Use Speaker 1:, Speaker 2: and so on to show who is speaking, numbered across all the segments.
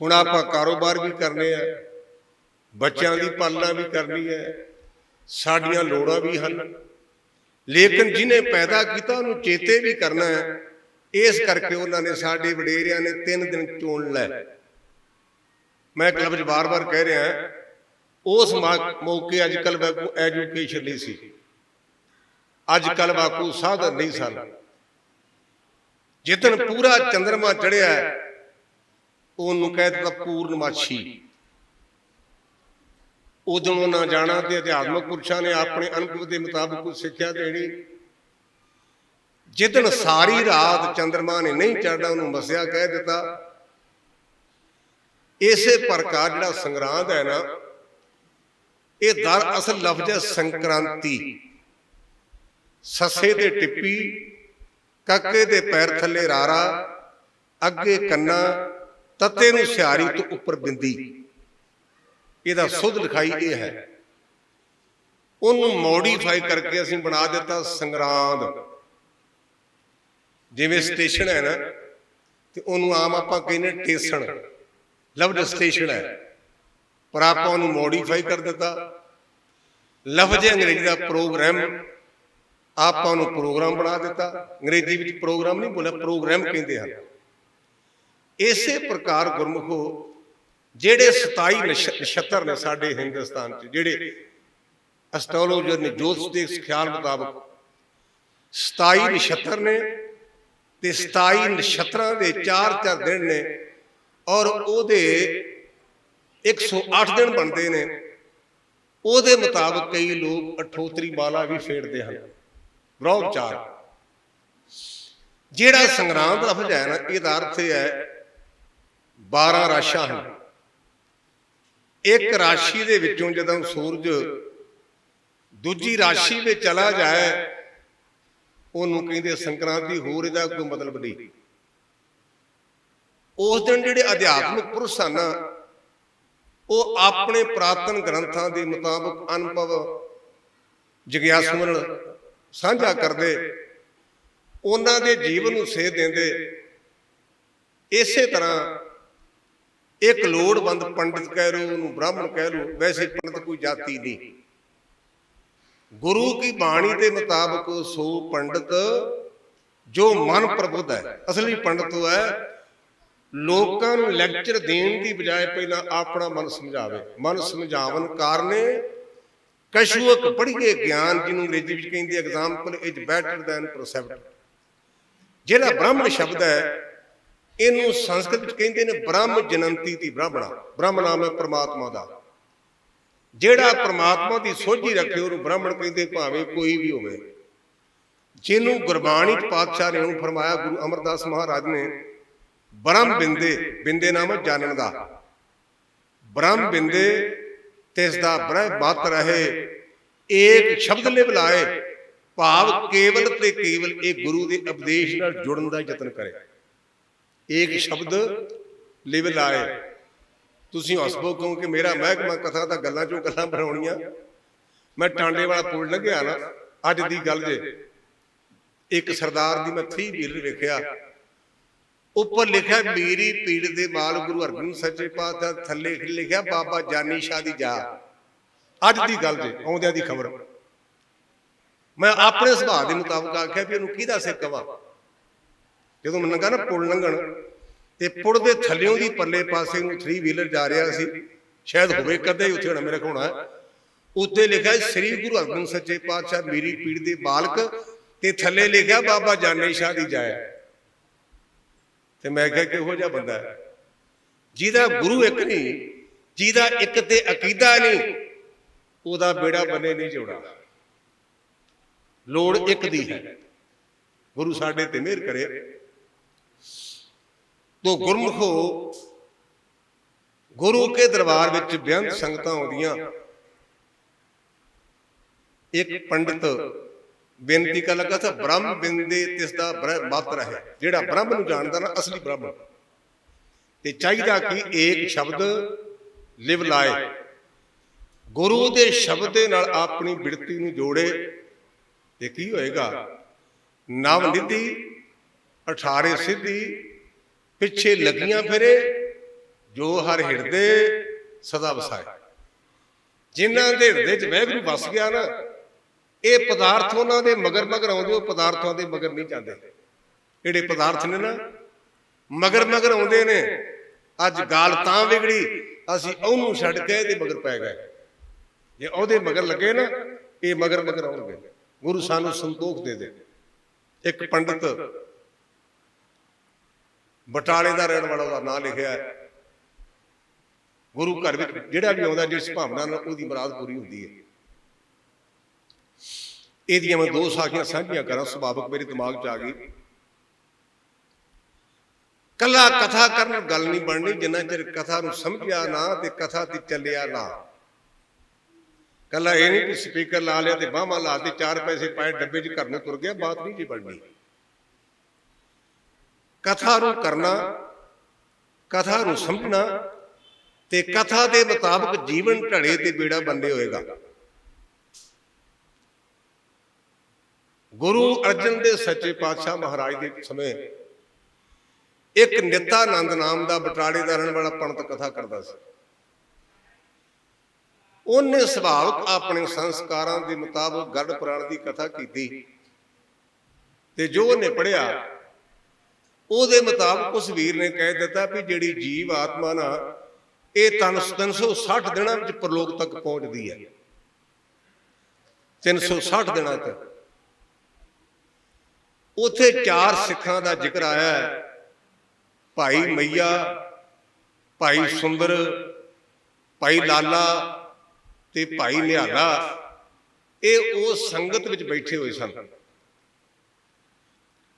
Speaker 1: ਹੁਣ ਆਪਾਂ ਕਾਰੋਬਾਰ ਵੀ ਕਰਨੇ ਆ ਬੱਚਿਆਂ ਦੀ ਪਾਲਣਾ ਵੀ ਕਰਨੀ ਹੈ ਸਾਡੀਆਂ ਲੋੜਾਂ ਵੀ ਹਨ। ਲੇਕਿਨ ਜਿਹਨੇ ਪੈਦਾ ਕੀਤਾ ਉਹਨੂੰ ਚੇਤੇ ਵੀ ਕਰਨਾ ਹੈ। ਇਸ ਕਰਕੇ ਉਹਨਾਂ ਨੇ ਸਾਡੇ ਵਡੇਰਿਆਂ ਨੇ ਤਿੰਨ ਦਿਨ ਚੋਣ ਲੈ। ਮੈਂ ਕਲਬ 'ਚ ਬਾਰ-ਬਾਰ ਕਹਿ ਰਿਹਾ ਉਸ ਮੌਕੇ ਅੱਜ ਕੱਲ ਵਾਕੂ ਐਜੂਕੇਸ਼ਨ ਨਹੀਂ ਸੀ। ਅੱਜ ਕੱਲ ਵਾਕੂ ਸਾਧਨ ਨਹੀਂ ਸਨ। ਜਿੱਦਨ ਪੂਰਾ ਚੰਦਰਮਾ ਚੜਿਆ ਉਹਨੂੰ ਕਹਿ ਦਿੱਤਾ ਪੂਰਨਮਾਸ਼ੀ। ਉਦੋਂ ਉਹਨਾਂ ਜਾਣਾ ਤੇ ਅਧਿਆਤਮਕ ਪੁਰਸ਼ਾਂ ਨੇ ਆਪਣੇ ਅਨੁਭਵ ਦੇ ਮੁਤਾਬਕ ਸਿੱਖਿਆ ਦੇਣੀ ਜਿੱਦਨ ਸਾਰੀ ਰਾਤ ਚੰਦਰਮਾ ਨੇ ਨਹੀਂ ਚੜਨਾ ਉਹਨੂੰ ਮਸਿਆ ਕਹਿ ਦਿੱਤਾ। ਇਸੇ ਪ੍ਰਕਾਰ ਜਿਹੜਾ ਸੰਗਰਾਂਦ ਹੈ ਨਾ, ਇਹ ਦਰ ਅਸਲ ਲਫ਼ਜ਼ ਹੈ ਸੰਕ੍ਰਾਂਤੀ। ਸੱਸੇ ਤੇ ਟਿੱਪੀ, ਕੱਕੇ ਦੇ ਪੈਰ ਥੱਲੇ ਰਾਰਾ, ਅੱਗੇ ਕੰਨਾ ਤੱਤੇ ਨੂੰ ਸਿਆਰੀ ਤੋਂ ਉੱਪਰ ਬਿੰਦੀ। ਇਹਦਾ ਸੁਧ ਲਿਖਾਈ ਇਹ ਹੈ। ਉਹਨੂੰ ਮੋਡੀਫਾਈ ਕਰਕੇ ਅਸੀਂ ਬਣਾ ਦਿੱਤਾ ਸੰਗਰਾਂਦ। ਜਿਵੇਂ ਸਟੇਸ਼ਨ ਹੈ ਨਾ ਤੇ ਉਹਨੂੰ ਆਮ ਆਪਾਂ ਕਹਿੰਦੇ ਟੇਸਣ। ਲਫ਼ਜ਼ ਸਟੇਸ਼ਨ ਹੈ। ਪਰ ਆਪਾਂ ਉਹਨੂੰ ਮੋਡੀਫਾਈ ਕਰ ਦਿੱਤਾ। ਲਫ਼ਜ਼ ਅੰਗਰੇਜ਼ੀ ਦਾ ਪ੍ਰੋਗਰਾਮ ਆਪਾਂ ਉਹਨੂੰ ਪ੍ਰੋਗਰਾਮ ਬਣਾ ਦਿੱਤਾ। ਅੰਗਰੇਜ਼ੀ ਵਿੱਚ ਪ੍ਰੋਗਰਾਮ ਨਹੀਂ ਬੋਲਿਆ ਪ੍ਰੋਗਰਾਮ ਕਹਿੰਦੇ ਹਨ ਇਸੇ ਪ੍ਰਕਾਰ ਗੁਰਮੁਖੋ ਜਿਹੜੇ 27 ਨਛ- ਨਛੱਤਰ ਨੇ ਸਾਡੇ ਹਿੰਦੁਸਤਾਨ 'ਚ ਜਿਹੜੇ ਐਸਟ੍ਰੋਲੋਜਰ ਨੇ ਜੋਤਿਸ਼ ਦੇ ਖਿਆਲ ਮੁਤਾਬਕ 27 ਨਛੱਤਰ ਨੇ ਤੇ 27 ਨਛੱਤਰਾਂ ਦੇ 4-4 ਦਿਨ ਨੇ ਔਰ ਉਹਦੇ 108 ਦਿਨ ਬਣਦੇ ਨੇ। ਉਹਦੇ ਮੁਤਾਬਕ ਕਈ ਲੋਕ ਅਠੋਤਰੀ ਮਾਲਾ ਵੀ ਫੇਰਦੇ ਹਨ। ਬ੍ਰਹਮਚਾਰ ਜਿਹੜਾ ਸੰਗਰਾਂਦ ਲਫ਼ਜ਼ ਹੈ ਨਾ ਇਹਦਾ ਅਰਥ ਹੈ 12 ਰਾਸ਼ਾਂ ਹਨ। ਇੱਕ ਰਾਸ਼ੀ ਦੇ ਵਿੱਚੋਂ ਜਦੋਂ ਸੂਰਜ ਦੂਜੀ ਰਾਸ਼ੀ ਵਿੱਚ ਚਲਾ ਜਾਏ, ਉਹਨੂੰ ਕਹਿੰਦੇ ਸੰਕ੍ਰਾਂਤੀ, ਹੋਰ ਇਹਦਾ ਕੋਈ ਮਤਲਬ ਨਹੀਂ। ਉਸ ਦਿਨ ਜਿਹੜੇ ਅਧਿਆਤਮਿਕ ਪੁਰਸ਼ ਹਨ, ਉਹ ਆਪਣੇ ਪ੍ਰਾਤਨ ਗ੍ਰੰਥਾਂ ਦੇ ਮੁਤਾਬਕ ਅਨੁਭਵ, ਜਿਗਿਆਸੂ ਨਾਲ ਸਾਂਝਾ ਕਰਦੇ, ਉਹਨਾਂ ਦੇ ਜੀਵਨ ਨੂੰ ਸੇਧ ਦਿੰਦੇ। ਇਸੇ ਤਰ੍ਹਾਂ ਇੱਕ ਲੋੜਵੰਦ ਪੰਡਿਤ ਕਹਿ ਲਓ, ਉਹਨੂੰ ਬ੍ਰਾਹਮਣ ਕਹਿ ਲਓ, ਵੈਸੇ ਪੰਡਿਤ ਕੋਈ ਜਾਤੀ ਨਹੀਂ। ਗੁਰੂ ਕੀ ਬਾਣੀ ਦੇ ਮੁਤਾਬਕ ਸੋ ਪੰਡਿਤ ਜੋ ਮਨ ਪ੍ਰਬੁੱਧ ਹੈ, ਅਸਲੀ ਪੰਡਿਤ ਉਹ ਹੈ, ਲੋਕਾਂ ਨੂੰ ਲੈਕਚਰ ਦੇਣ ਦੀ ਬਜਾਏ ਪਹਿਲਾਂ ਆਪਣਾ ਮਨ ਸਮਝਾਵੇ। ਮਨ ਸਮਝਾਵਨ ਕਾਰਨੇ ਕਸ਼ੂਕ ਪੜ੍ਹੀਏ ਗਿਆਨ ਜਿਹਨੂੰ ਅੰਗਰੇਜ਼ੀ ਵਿੱਚ ਕਹਿੰਦੇ example is better than precept ਜਿਹੜਾ ਬ੍ਰਾਹਮਣ ਸ਼ਬਦ ਹੈ ਇਹਨੂੰ ਸੰਸਕ੍ਰਿਤ ਵਿੱਚ ਕਹਿੰਦੇ ਨੇ ਬ੍ਰਹਮ ਜਨੰਤੀ ਦੀ ਬ੍ਰਾਹਮਣਾ। ਬ੍ਰਹਮ ਨਾਮ ਹੈ ਪ੍ਰਮਾਤਮਾ ਦਾ। ਜਿਹੜਾ ਪ੍ਰਮਾਤਮਾ ਦੀ ਸੋਝੀ ਰੱਖੇ, ਉਹਨੂੰ ਬ੍ਰਾਹਮਣ ਕਹਿੰਦੇ ਭਾਵੇਂ ਕੋਈ ਵੀ ਹੋਵੇ। ਜਿਹਨੂੰ ਗੁਰਬਾਣੀ ਚ ਪਾਤਸ਼ਾਹ ਨੇ ਉਹਨੂੰ ਫਰਮਾਇਆ, ਗੁਰੂ ਅਮਰਦਾਸ ਮਹਾਰਾਜ ਨੇ, ਬ੍ਰਹਮ ਬਿੰਦੇ ਬਿੰਦੇ ਨਾਮ ਜਾਣਨ ਦਾ। ਬ੍ਰਹਮ ਬਿੰਦੇ ਤਿਸ ਦਾ ਬ੍ਰਹ ਬਾਤ ਰਹੇ, ਏਕ ਸ਼ਬਦ ਲਿਵ ਲਾਏ, ਭਾਵ ਕੇਵਲ ਤੇ ਕੇਵਲ ਇਹ ਗੁਰੂ ਦੇ ਉਪਦੇਸ਼ ਨਾਲ ਜੁੜਨ ਦਾ ਯਤਨ ਕਰੇ। ਏਕ ਸ਼ਬਦ ਲਿਵ ਲਾਏ। ਤੁਸੀਂ ਹਸਬੋ ਕਿਉਂਕਿ ਮੇਰਾ ਮਹਿਕਮਾ ਕਥਾ ਦਾ ਗੱਲਾਂ ਚੋਂ ਗੱਲਾਂ ਬਣਾਉਣੀਆਂ। ਮੈਂ ਟਾਂਡੇ ਵਾਲਾ ਪੁਲ ਲੰਘਿਆ ਨਾ, ਅੱਜ ਦੀ ਗੱਲ ਜੇ। ਇੱਕ ਸਰਦਾਰ ਦੀ ਮੈਂ 3 ਵੀਲਰ ਵੇਖਿਆ। ਉੱਪਰ ਲਿਖਿਆ ਮੇਰੀ ਪੀੜ ਦੇ ਮਾਲ ਗੁਰੂ ਅਰਜਨ ਸੱਚੇ ਪਾਤਸ਼ਾਹ ਥੱਲੇ ਲਿਖਿਆ ਬਾਬਾ ਜਾਨੀ ਸ਼ਾਹ ਦੀ ਜਾ ਅੱਜ ਦੀ ਗੱਲ ਜੇ, ਆਉਂਦਿਆਂ ਦੀ ਖਬਰ। ਮੈਂ ਆਪਣੇ ਸੁਭਾਅ ਦੇ ਮੁਤਾਬਕ ਆਖਿਆ ਵੀ ਇਹਨੂੰ ਕਿਹਦਾ ਸਿਰ ਕਵਾਂ? ਜਦੋਂ ਲੰਘਾ ਨਾ ਪੁਲ ਲੰਘਣ, ਤੇ ਪੁਲ ਦੇ ਥੱਲਿਓਂ ਦੀ ਪਰਲੇ ਪਾਸੇ ਨੂੰ 3 ਵੀਲਰ ਜਾ ਰਿਹਾ ਸੀ। ਸ਼ਾਇਦ ਹੋਵੇ ਕਦੇ ਉੱਥੇ ਹੋਣਾ, ਮੇਰੇ ਕੋਲ ਹੋਣਾ ਉੱਤੇ ਲਿਖਿਆ ਸ੍ਰੀ ਗੁਰੂ ਅਰਜਨ ਸੱਚੇ ਪਾਤਸ਼ਾਹ ਮੇਰੀ ਪੀੜ ਦੇ ਬਾਲਕ ਤੇ ਥੱਲੇ ਲਿਖਿਆ, ਬਾਬਾ ਜਾਨੇ ਸ਼ਾਹ ਦੀ ਜਾਇ ਤੇ ਮੈਂ ਕਿਹਾ, ਕਿਹੋ ਜਿਹਾ ਬੰਦਾ ਹੈ? ਜਿਹਦਾ ਗੁਰੂ ਇੱਕ ਨਹੀਂ, ਜਿਹਦਾ ਇੱਕ ਤੇ ਅਕੀਦਾ ਨਹੀਂ, ਉਹਦਾ ਬੇੜਾ ਬੰਨੇ ਨਹੀਂ ਜੋੜਾ ਲੋੜ ਇੱਕ ਦੀ ਹੈ। ਗੁਰੂ ਸਾਡੇ ਤੇ ਮਿਹਰ ਕਰੇ। ਤੋ ਗੁਰਮੁਖੋ ਗੁਰੂ ਕੇ ਦਰਬਾਰ ਵਿੱਚ ਬੇਅੰਤ ਸੰਗਤਾਂ ਆਉਂਦੀਆਂ। ਇੱਕ ਪੰਡਿਤ ਬੇਨਤੀ ਕਰ ਲੱਗਾ ਤਾਂ ਬ੍ਰਹਮ ਬਿੰਦੇ ਤਿਸ ਦਾ ਬ੍ਰਹ ਮਤ ਰਹੇ ਜਿਹੜਾ ਬ੍ਰਹਮ ਨੂੰ ਜਾਣਦਾ ਨਾ ਅਸਲੀ ਬ੍ਰਹਮ। ਤੇ ਚਾਹੀਦਾ ਕਿ ਏਕ ਸ਼ਬਦ ਲਿਵ ਲਾਏ ਗੁਰੂ ਦੇ ਸ਼ਬਦ ਦੇ ਨਾਲ ਆਪਣੀ ਬਿਰਤੀ ਨੂੰ ਜੋੜੇ। ਤੇ ਕੀ ਹੋਏਗਾ? ਨਵ ਨਿਧੀ 18 ਸਿੱਧੀ। ਪਿੱਛੇ ਲੱਗੀਆਂ ਫਿਰੇ ਜੋ ਹਰ ਹਿਰਦੇ ਸਦਾ ਵਸਾਏ। ਜਿਨ੍ਹਾਂ ਦੇ ਹਿਰਦੇ 'ਚ ਵੈਗਰੂ ਵਸ ਗਿਆ ਨਾ ਇਹ ਪਦਾਰਥ ਉਹਨਾਂ ਦੇ ਮਗਰ ਮਗਰ ਆਉਂਦੇ ਉਹ ਪਦਾਰਥਾਂ ਦੇ ਮਗਰ ਨਹੀਂ ਜਾਂਦੇ। ਜਿਹੜੇ ਪਦਾਰਥ ਨੇ ਨਾ ਮਗਰ ਮਗਰ ਆਉਂਦੇ ਨੇ। ਅੱਜ ਗਾਲ ਤਾਂ ਵਿਗੜੀ ਅਸੀਂ ਉਹਨੂੰ ਛੱਡ ਕੇ ਇਹਦੇ ਮਗਰ ਪੈ ਗਏ। ਜੇ ਉਹਦੇ ਮਗਰ ਲੱਗੇ ਨਾ ਇਹ ਮਗਰ ਮਗਰ ਆਉਣਗੇ। ਗੁਰੂ ਸਾਨੂੰ ਸੰਤੋਖ ਦੇ ਦੇ ਇੱਕ ਪੰਡਤ ਬਟਾਲੇ ਦਾ ਰਹਿਣ ਵਾਲਾ ਉਹਦਾ ਨਾਂ ਲਿਖਿਆ ਗੁਰੂ ਘਰ ਵਿੱਚ ਜਿਹੜਾ ਵੀ ਆਉਂਦਾ ਜਿਸ ਭਾਵਨਾ ਨਾਲ ਉਹਦੀ ਮੁਰਾਦ ਪੂਰੀ ਹੁੰਦੀ ਹੈ। ਇਹਦੀਆਂ ਮੈਂ ਦੋ ਸਾਖੀਆਂ ਸਾਂਝੀਆਂ ਕਰਾਂ, ਸੁਭਾਵਕ ਮੇਰੇ ਦਿਮਾਗ 'ਚ ਆ ਗਈ। ਕੱਲਾ ਕਥਾ ਕਰਨ ਗੱਲ ਨਹੀਂ ਬਣਨੀ, ਜਿੰਨਾ ਚਿਰ ਕਥਾ ਨੂੰ ਸਮਝਿਆ ਨਾ ਤੇ ਕਥਾ ਤੇ ਚੱਲਿਆ ਨਾ। ਕੱਲਾ ਇਹ ਨਹੀਂ ਕਿ ਸਪੀਕਰ ਲਾ ਲਿਆ ਤੇ ਬਾਹਾਂ ਲਾ ਤੇ ਚਾਰ ਪੈਸੇ ਪਾਏ, ਡੱਬੇ 'ਚ ਘਰ ਨੂੰ ਤੁਰ ਗਿਆ, ਬਾਤ ਨਹੀਂ ਜੀ ਬਣਨੀ। ਕਥਾ ਨੂੰ ਕਰਨਾ, ਕਥਾ ਨੂੰ ਸਮਝਣਾ ਤੇ ਕਥਾ ਦੇ ਮੁਤਾਬਕ ਜੀਵਨ ਢੜੇ ਤੇ ਬੇੜਾ ਬੰਨੇ ਹੋਏਗਾ। ਗੁਰੂ ਅਰਜਨ ਦੇ ਸੱਚੇ ਪਾਤਸ਼ਾਹ ਮਹਾਰਾਜ ਦੇ ਸਮੇਂ ਇੱਕ ਨਿਤਾਨੰਦ ਨਾਮ ਦਾ ਬਟਾਲੇ ਦਾ ਰਹਿਣ ਵਾਲਾ ਪੰਡਤ ਕਥਾ ਕਰਦਾ ਸੀ। ਉਹਨੇ ਸੁਭਾਵਕ ਆਪਣੇ ਸੰਸਕਾਰਾਂ ਦੇ ਮੁਤਾਬਕ ਗੱਡ ਪੁਰਾਣ ਦੀ ਕਥਾ ਕੀਤੀ ਤੇ ਜੋ ਉਹਨੇ ਪੜਿਆ ਉਹਦੇ ਮੁਤਾਬਕ ਉਸ ਵੀਰ ਨੇ ਕਹਿ ਦਿੱਤਾ ਵੀ ਜਿਹੜੀ ਜੀਵ ਆਤਮਾ ਨਾ, ਇਹ ਤਨ 360 ਦਿਨਾਂ ਵਿੱਚ ਪਰਲੋਕ ਤੱਕ ਪਹੁੰਚਦੀ ਹੈ। 360 ਦਿਨਾਂ ਤੱਕ। ਉਥੇ ਚਾਰ ਸਿੱਖਾਂ ਦਾ ਜ਼ਿਕਰ ਆਇਆ ਹੈ। ਭਾਈ ਮਈਆ, ਭਾਈ ਸੁੰਦਰ, ਭਾਈ ਲਾਲਾ ਤੇ ਭਾਈ ਨਿਹਾਲਾ, ਇਹ ਉਹ ਸੰਗਤ ਵਿੱਚ ਬੈਠੇ ਹੋਏ ਸਨ।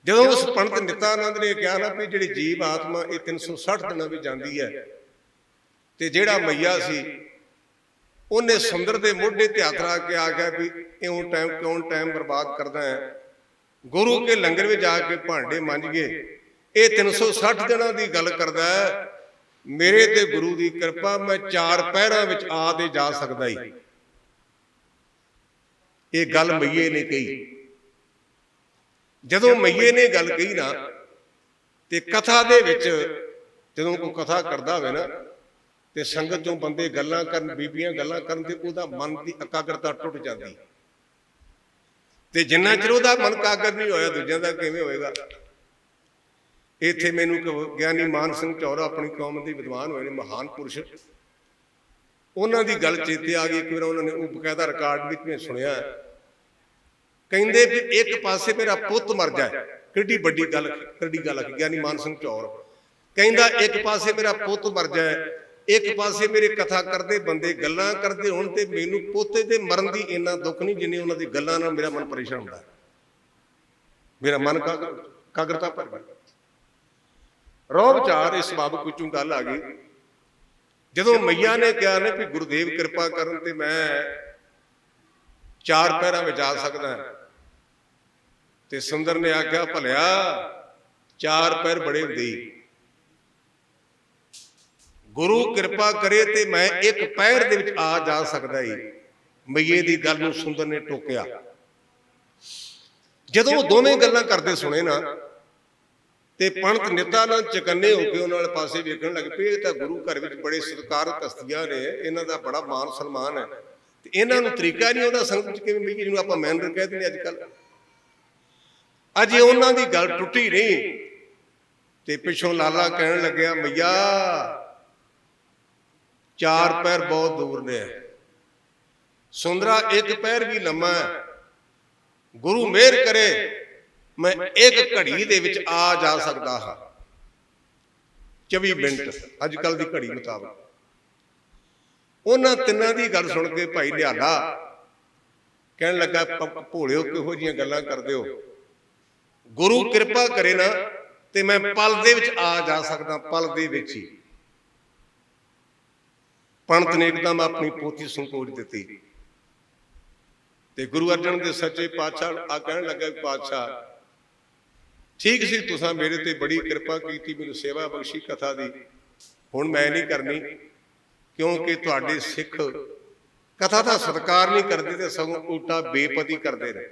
Speaker 1: ਜਦੋਂ ਉਸ ਪੰਡਤ ਨਿਤਾਨੰਦ ਨੇ ਕਿਹਾ ਨਾ ਵੀ ਜਿਹੜੀ ਜੀਵ ਆਤਮਾ ਇਹ 360 ਦਿਨਾਂ ਵਿੱਚ ਜਾਂਦੀ ਹੈ ਤੇ ਜਿਹੜਾ ਮਈਆ ਸੀ ਉਹਨੇ ਸੁੰਦਰ ਦੇ ਮੋਢੇ ਤੇ ਹੱਥ ਰੱਖ ਕੇ ਆ ਗਿਆ ਵੀ ਇਉਂ ਟਾਈਮ ਕਿਉਂ ਟਾਈਮ ਬਰਬਾਦ ਕਰਦਾ ਹੈ? ਗੁਰੂ ਕੇ ਲੰਗਰ ਵਿੱਚ ਜਾ ਕੇ ਭਾਂਡੇ ਮਾਂਜ ਗਏ ਇਹ 360 ਦਿਨਾਂ ਦੀ ਗੱਲ ਕਰਦਾ ਹੈ। ਮੇਰੇ ਤੇ ਗੁਰੂ ਦੀ ਕਿਰਪਾ ਮੈਂ ਚਾਰ ਪਹਿਰਾਂ ਵਿੱਚ ਆ ਦੇ ਜਾ ਸਕਦਾ ਹੀ ਇਹ ਗੱਲ ਮਈਏ ਨੇ ਕਹੀ। ਜਦੋਂ ਮਈਏ ਨੇ ਗੱਲ ਕਹੀ ਨਾ ਤੇ ਕਥਾ ਦੇ ਵਿੱਚ ਜਦੋਂ ਕੋਈ ਕਥਾ ਕਰਦਾ ਹੋਵੇ ਨਾ ਤੇ ਸੰਗਤ ਚੋਂ ਬੰਦੇ ਗੱਲਾਂ ਕਰਨ ਬੀਬੀਆਂ ਗੱਲਾਂ ਕਰਨ ਤੇ ਉਹਦਾ ਮਨ ਦੀ ਇਕਾਗਰਤਾ ਟੁੱਟ ਜਾਂਦੀ। ਤੇ ਜਿੰਨਾ ਚਿਰ ਉਹਦਾ ਮਨ ਕਾਗਰ ਨਹੀਂ ਹੋਇਆ ਦੂਜਿਆਂ ਦਾ ਕਿਵੇਂ ਹੋਏਗਾ? ਇੱਥੇ ਮੈਨੂੰ ਗਿਆਨੀ ਮਾਨ ਸਿੰਘ ਚੌਰਾ ਆਪਣੀ ਕੌਮ ਦੇ ਵਿਦਵਾਨ ਹੋਏ ਨੇ ਮਹਾਨ ਪੁਰਸ਼। ਉਹਨਾਂ ਦੀ ਗੱਲ ਚੇਤੇ ਆ ਗਈ ਇੱਕ ਵਾਰ ਉਹਨਾਂ ਨੇ ਉਹ ਬਕਾਇਦਾ ਰਿਕਾਰਡ ਵਿੱਚ ਮੈਂ ਸੁਣਿਆ। ਕਹਿੰਦੇ ਵੀ ਇੱਕ ਪਾਸੇ ਮੇਰਾ ਪੁੱਤ ਮਰ ਜਾਏ। ਕਿੱਡੀ ਵੱਡੀ ਗੱਲ, ਕਿੱਡੀ ਗੱਲ ਹੈ ਗਿਆਨੀ ਮਾਨ ਸਿੰਘ ਚੌਰ। ਕਹਿੰਦਾ ਇੱਕ ਪਾਸੇ ਮੇਰਾ ਪੁੱਤ ਮਰ ਜਾਏ, ਇੱਕ ਪਾਸੇ ਮੇਰੇ ਕਥਾ ਕਰਦੇ ਬੰਦੇ ਗੱਲਾਂ ਕਰਦੇ ਹੁਣ ਤੇ ਮੈਨੂੰ ਪੋਤੇ ਦੇ ਮਰਨ ਦੀ ਇੰਨਾ ਦੁੱਖ ਨਹੀਂ ਜਿੰਨੀ ਉਹਨਾਂ ਦੀ ਗੱਲਾਂ ਨਾਲ ਮੇਰਾ ਮਨ ਪਰੇਸ਼ਾਨ ਹੁੰਦਾ। ਮੇਰਾ ਮਨ ਕਾਗਰ ਕਾਗਰਤਾ ਭਰ ਗਿਆ। ਰੋਹ ਵਿਚਾਰ ਇਸ ਬਾਬਤ ਵਿੱਚੋਂ ਗੱਲ ਆ ਗਈ। ਜਦੋਂ ਮਈਆ ਨੇ ਕਿਹਾ ਨੇ ਵੀ ਗੁਰਦੇਵ ਕਿਰਪਾ ਕਰਨ ਤੇ ਮੈਂ ਚਾਰ ਪੈਰਾਂ ਵਿੱਚ ਆ ਸਕਦਾ। ਤੇ ਸੁੰਦਰ ਨੇ ਆਖਿਆ, ਭਲਿਆ, ਚਾਰ ਪੈਰ ਬੜੇ ਹੁੰਦੇ ਗੁਰੂ ਕਿਰਪਾ ਕਰੇ ਤੇ ਮੈਂ ਇੱਕ ਪੈਰ ਦੇ ਵਿੱਚ ਆ ਜਾ ਸਕਦਾ ਈ। ਮਈਏ ਦੀ ਗੱਲ ਨੂੰ ਸੁੰਦਰ ਨੇ ਟੋਕਿਆ। ਜਦੋਂ ਦੋਵੇਂ ਗੱਲਾਂ ਕਰਦੇ ਸੁਣੇ ਨਾ, ਤੇ ਪੰਡਤ ਨਿਤਾ ਨਾਲ ਚਕੰਨੇ ਹੋ ਕੇ ਉਹਨਾਂ ਵਾਲੇ ਪਾਸੇ ਵੇਖਣ ਲੱਗ ਪਏ। ਇਹ ਤਾਂ ਗੁਰੂ ਘਰ ਵਿੱਚ ਬੜੇ ਸਤਿਕਾਰਤ ਤਸਤੀਆਂ ਨੇ, ਇਹਨਾਂ ਦਾ ਬੜਾ ਮਾਨ ਸਨਮਾਨ ਹੈ। ਤੇ ਇਹਨਾਂ ਨੂੰ ਤਰੀਕਾ ਨਹੀਂ ਉਹਦਾ ਸੰਗਤ ਚ ਕਿਵੇਂ ਮਈਏ ਨੂੰ ਆਪਾਂ ਮੈਨਰ ਕਹਿ ਦਿੰਦੇ ਅੱਜ ਕੱਲ੍ਹ। ਅਜੇ ਉਹਨਾਂ ਦੀ ਗੱਲ ਟੁੱਟੀ ਨਹੀਂ। ਤੇ ਪਿੱਛੋਂ ਲਾਲਾ ਕਹਿਣ ਲੱਗਿਆ ਮਈਆ ਚਾਰ ਪੈਰ ਬਹੁਤ ਦੂਰ ਨੇ। ਸੁੰਦਰਾ ਇੱਕ ਪੈਰ ਵੀ ਲੰਮਾ ਹੈ। ਗੁਰੂ ਮਿਹਰ ਕਰੇ ਮੈਂ ਇੱਕ ਘੜੀ ਦੇ ਵਿੱਚ ਆ ਜਾ ਸਕਦਾ ਹਾਂ। 24 ਮਿੰਟ ਅੱਜ ਕੱਲ ਦੀ ਘੜੀ ਮੁਤਾਬਕ। ਉਹਨਾਂ ਤਿੰਨਾਂ ਦੀ ਗੱਲ ਸੁਣ ਕੇ ਭਾਈ ਨਿਹਾਲਾ ਕਹਿਣ ਲੱਗਾ ਭੋਲਿਓ ਕਿਹੋ ਜੀਆਂ ਗੱਲਾਂ ਕਰਦੇ ਹੋ? ਗੁਰੂ ਕਿਰਪਾ ਕਰੇ ਨਾ ਤੇ ਮੈਂ ਪਲ ਦੇ ਵਿੱਚ ਆ ਜਾ ਸਕਦਾ ਪਲ ਦੇ ਵਿੱਚ ਹੀ। ਪੰਡਤ ਨੇ ਇੱਕਦਮ ਆਪਣੀ ਪੋਥੀ ਸੰਕੋਚ ਦਿੱਤੀ। ਤੇ ਗੁਰੂ ਅਰਜਨ ਦੇ ਸੱਚੇ ਪਾਤਸ਼ਾਹ ਆ ਕਹਿਣ ਲੱਗਾ ਕਿ ਪਾਤਸ਼ਾਹ ਠੀਕ ਸੀ ਤੁਸੀਂ ਮੇਰੇ ਤੇ ਬੜੀ ਕਿਰਪਾ ਕੀਤੀ ਮੈਨੂੰ ਸੇਵਾ ਬਖਸ਼ੀ ਕਥਾ ਦੀ। ਹੁਣ ਮੈਂ ਨਹੀਂ ਕਰਨੀ ਕਿਉਂਕਿ ਤੁਹਾਡੇ ਸਿੱਖ ਕਥਾ ਦਾ ਸਤਿਕਾਰ ਨਹੀਂ ਕਰਦੇ ਤੇ ਸਗੋਂ ਉਲਟਾ ਬੇਪਤੀ ਕਰਦੇ ਨੇ।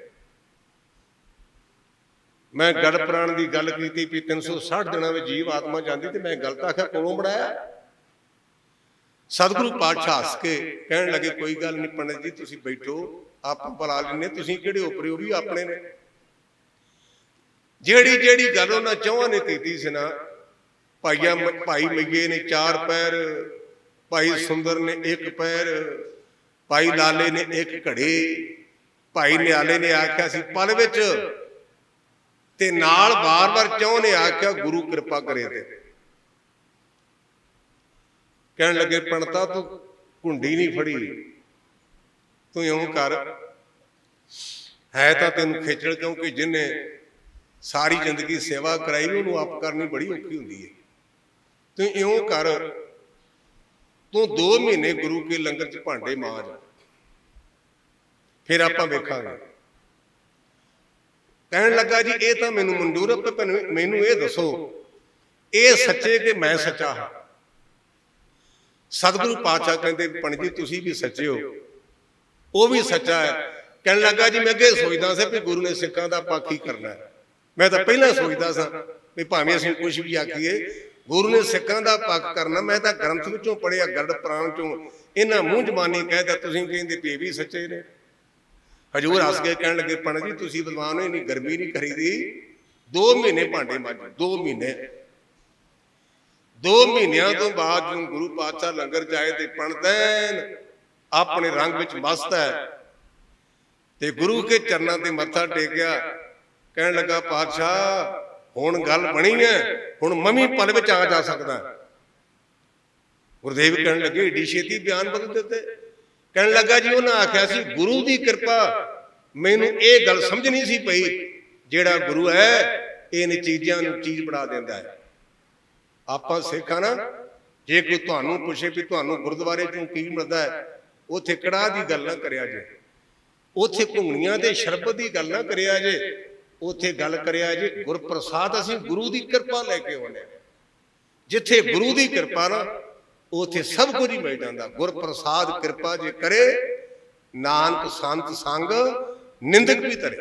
Speaker 1: ਮੈਂ ਗੜ ਪ੍ਰਾਣ ਦੀ ਗੱਲ ਕੀਤੀ ਵੀ 360 ਦਿਨਾਂ ਵਿੱਚ ਜੀਵ ਆਤਮਾ ਜਾਂਦੀ ਤੇ ਮੈਂ ਗਲਤ ਆਖਿਆ ਕੋਲੋਂ ਬਣਾਇਆ ਸਤਿਗੁਰੂ ਪਾਤਸ਼ਾਹ ਹੱਸ ਕੇ ਕਹਿਣ ਲੱਗੇ ਕੋਈ ਗੱਲ ਨਹੀਂ ਪੰਡਤ ਜੀ ਤੁਸੀਂ ਬੈਠੋ। ਆਪਾਂ ਬੁਲਾ ਲੈਂਦੇ ਤੁਸੀਂ ਕਿਹੜੇ ਉਪਰੇ ਉਹ ਵੀ ਆਪਣੇ ਨੇ। ਜਿਹੜੀ ਜਿਹੜੀ ਗੱਲ ਉਹਨਾਂ ਚੌਹਾਂ ਨੇ ਕੀਤੀ ਸੀ ਨਾ ਭਾਈਆ ਭਾਈ ਮਈਏ ਨੇ ਚਾਰ ਪੈਰ ਭਾਈ ਸੁੰਦਰ ਨੇ ਇੱਕ ਪੈਰ ਭਾਈ ਲਾਲੇ ਨੇ ਇੱਕ ਘੜੇ ਭਾਈ ਨਿਆਲੇ ਨੇ ਆਖਿਆ ਸੀ ਪਲ ਵਿੱਚ। ਤੇ ਨਾਲ ਬਾਰ-ਬਾਰ ਚੌਂ ਨੇ ਆਖਿਆ ਗੁਰੂ ਕਿਰਪਾ ਕਰੇ ਤੇ? ਕਹਿਣ ਲੱਗੇ ਪਣਤਾ ਤੂੰ ਕੁੰਡੀ ਨਹੀਂ ਫੜੀ। ਤੂੰ ਇਉਂ ਕਰ। ਹੈ ਤਾਂ ਤੈਨੂੰ ਖੇਚਲ ਕਿਉਂਕਿ ਜਿਨੇ ਸਾਰੀ ਜ਼ਿੰਦਗੀ ਸੇਵਾ ਕਰਾਈ ਉਹਨੂੰ ਆਪ ਕਰਨੀ ਬੜੀ ਔਖੀ ਹੁੰਦੀ ਹੈ। ਤੂੰ ਇਉਂ ਕਰ। ਤੂੰ 2 ਮਹੀਨੇ ਗੁਰੂ ਕੇ ਲੰਗਰ ਚ ਭਾਂਡੇ ਮਾਂਜ। ਫਿਰ ਆਪਾਂ ਵੇਖਾਂਗੇ। ਕਹਿਣ ਲੱਗਾ ਜੀ, ਇਹ ਤਾਂ ਮੈਨੂੰ ਮਨਜ਼ੂਰ ਹੈ ਪਰ ਮੈਨੂੰ- ਇਹ ਦੱਸੋ, ਇਹ ਸੱਚੇ ਕਿ ਮੈਂ ਸੱਚਾ ਹਾਂ? ਸਤਿਗੁਰੂ ਪਾਤਸ਼ਾਹ ਕਹਿੰਦੇ, ਪੰਡਿਤ ਜੀ, ਤੁਸੀਂ ਵੀ ਸੱਚੇ ਹੋ। ਉਹ ਵੀ ਸੱਚਾ ਹੈ। ਕਹਿਣ ਲੱਗਾ ਜੀ, ਮੈਂ ਅੱਗੇ ਸੋਚਦਾ ਸੀ ਕਿ ਗੁਰੂ ਨੇ ਸਿੱਖਾਂ ਦਾ ਪੱਖ ਹੀ ਕਰਨਾ ਹੈ। ਮੈਂ ਤਾਂ ਪਹਿਲਾਂ ਸੋਚਦਾ ਸਾਂ ਵੀ ਭਾਵੇਂ ਅਸੀਂ ਕੁਝ ਵੀ ਆਖੀਏ, ਗੁਰੂ ਨੇ ਸਿੱਖਾਂ ਦਾ ਪੱਖ ਕਰਨਾ, ਮੈਂ ਤਾਂ ਗ੍ਰੰਥ ਵਿੱਚੋਂ ਪੜਿਆ ਗਰੜ ਪ੍ਰਾਣ ਚੋਂ। ਇਹਨਾਂ ਮੂੰਹ ਜ਼ਬਾਨੀ ਕਹਿਦਾ ਤੁਸੀਂ ਕਹਿੰਦੇ ਵੀ ਇਹ ਵੀ ਸੱਚੇ ਨੇ। ਹਜੂਰ ਹੱਸ ਕੇ ਕਹਿਣ ਲੱਗੇ ਪੰਡਿਤ ਜੀ ਤੁਸੀਂ ਬਲਵਾਨ ਹੋ ਨਹੀਂ ਗਰਮੀ ਨਹੀਂ ਕਰੀਦੀ। 2 ਮਹੀਨੇ ਭਾਂਡੇ ਮਾਂਜ 2 ਮਹੀਨੇ। 2 ਮਹੀਨਿਆਂ ਤੋਂ ਬਾਅਦ ਜਦੋਂ ਗੁਰੂ ਪਾਤਸ਼ਾਹ ਲੰਗਰ ਜਾਏ ਤੇ ਪਣਦੈਨ ਆਪਣੇ ਰੰਗ ਵਿੱਚ ਮਸਤ ਹੈ। ਤੇ ਗੁਰੂ ਕੇ ਚਰਨਾਂ ਤੇ ਮੱਥਾ ਟੇਕਿਆ। ਕਹਿਣ ਲੱਗਾ ਪਾਤਸ਼ਾਹ ਹੁਣ ਗੱਲ ਬਣੀ ਹੈ। ਹੁਣ ਮਮੀ ਪਲ ਵਿੱਚ ਆ ਜਾ ਸਕਦਾ ਗੁਰਦੇਵ ਕਹਿਣ ਲੱਗੇ ਏਡੀ ਛੇਤੀ ਬਿਆਨ ਬਦਲ ਦਿੱਤੇ ਕਹਿਣ ਲੱਗਾ ਜੀ, ਉਹਨਾਂ ਆਖਿਆ ਸੀ, ਗੁਰੂ ਦੀ ਕਿਰਪਾ ਮੈਨੂੰ ਇਹ ਗੱਲ ਸਮਝ ਨਹੀਂ ਸੀ ਪਈ ਜਿਹੜਾ ਗੁਰੂ ਹੈ ਇਹਨ ਚੀਜ਼ਾਂ ਨੂੰ ਚੀਜ਼ ਬਣਾ ਦਿੰਦਾ ਹੈ। ਆਪਾਂ ਸਿੱਖਾਂ ਨਾ, ਜੇ ਕੋਈ ਤੁਹਾਨੂੰ ਪੁੱਛੇ ਵੀ ਤੁਹਾਨੂੰ ਗੁਰਦੁਆਰੇ ਚੋਂ ਕੀ ਮਿਲਦਾ ਹੈ, ਉੱਥੇ ਕੜਾਹ ਦੀ ਗੱਲ ਨਾ ਕਰਿਆ ਜੇ, ਉੱਥੇ ਘੁੰਗਣੀਆਂ ਦੇ ਸ਼ਰਬਤ ਦੀ ਗੱਲ ਨਾ ਕਰਿਆ ਜੇ, ਉੱਥੇ ਗੱਲ ਕਰਿਆ ਜੇ, ਗੁਰਪ੍ਰਸਾਦ ਅਸੀਂ ਗੁਰੂ ਦੀ ਕਿਰਪਾ ਲੈ ਕੇ ਆਉਂਦੇ ਹਾਂ। ਜਿੱਥੇ ਗੁਰੂ ਦੀ ਕਿਰਪਾ ਨਾ ਉੱਥੇ ਸਭ ਕੁਝ ਹੀ ਮਿਲ ਜਾਂਦਾ। ਗੁਰਪ੍ਰਸਾਦ ਕਿਰਪਾ ਜੇ ਕਰੇ ਨਾਨਕ ਸੰਤ ਸੰਗ ਨਿੰਦਕ ਵੀ ਤਰੇ